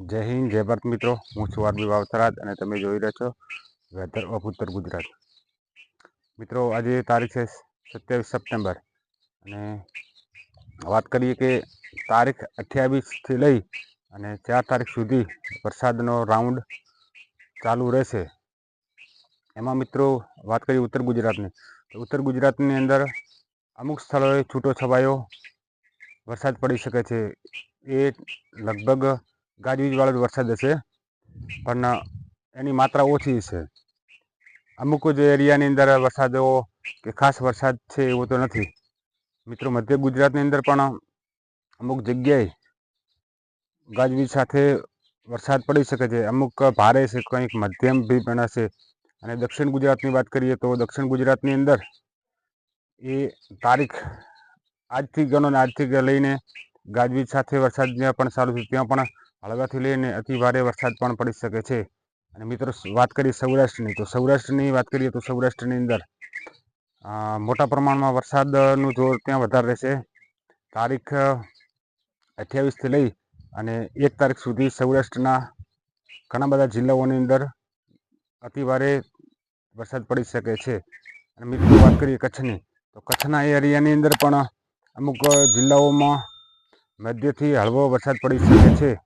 જય હિન્દ, જય ભારત મિત્રો. હું છું આરબી વાવથરાજ અને તમે જોઈ રહ્યા છો વેધર ઓફ ઉત્તર ગુજરાત. મિત્રો, આજે તારીખ છે સત્યાવીસ સપ્ટેમ્બર અને વાત કરીએ કે તારીખ અઠ્યાવીસથી લઈ અને ચાર તારીખ સુધી વરસાદનો રાઉન્ડ ચાલુ રહેશે. એમાં મિત્રો, વાત કરીએ ઉત્તર ગુજરાતની. તો ઉત્તર ગુજરાતની અંદર અમુક સ્થળોએ છૂટો છવાયો વરસાદ પડી શકે છે. એ લગભગ ગાજવીજવાળો જ વરસાદ હશે, પણ એની માત્રા ઓછી છે. અમુક જ એરિયાની અંદર વરસાદો કે ખાસ વરસાદ છે એવો તો નથી. મિત્રો, મધ્ય ગુજરાતની અંદર પણ અમુક જગ્યાએ ગાજવીજ સાથે વરસાદ પડી શકે છે. અમુક ભારે છે, કંઈક મધ્યમ બી પણ હશે. અને દક્ષિણ ગુજરાતની વાત કરીએ તો દક્ષિણ ગુજરાતની અંદર એ તારીખ આજથી ગણો ને આજથી લઈને ગાજવીજ સાથે વરસાદ જ્યાં પણ સારું છે, ત્યાં પણ હળવાથી લઈને અતિ ભારે વરસાદ પણ પડી શકે છે. અને મિત્રો વાત કરીએ સૌરાષ્ટ્રની, તો સૌરાષ્ટ્રની વાત કરીએ તો સૌરાષ્ટ્રની અંદર મોટા પ્રમાણમાં વરસાદનું જોર ત્યાં વધારે રહેશે. તારીખ અઠ્યાવીસથી લઈ અને એક તારીખ સુધી સૌરાષ્ટ્રના ઘણા બધા જિલ્લાઓની અંદર અતિ ભારે વરસાદ પડી શકે છે. અને મિત્રો, વાત કરીએ કચ્છની, તો કચ્છના એરિયાની અંદર પણ અમુક જિલ્લાઓમાં મધ્યથી હળવો વરસાદ પડી શકે છે.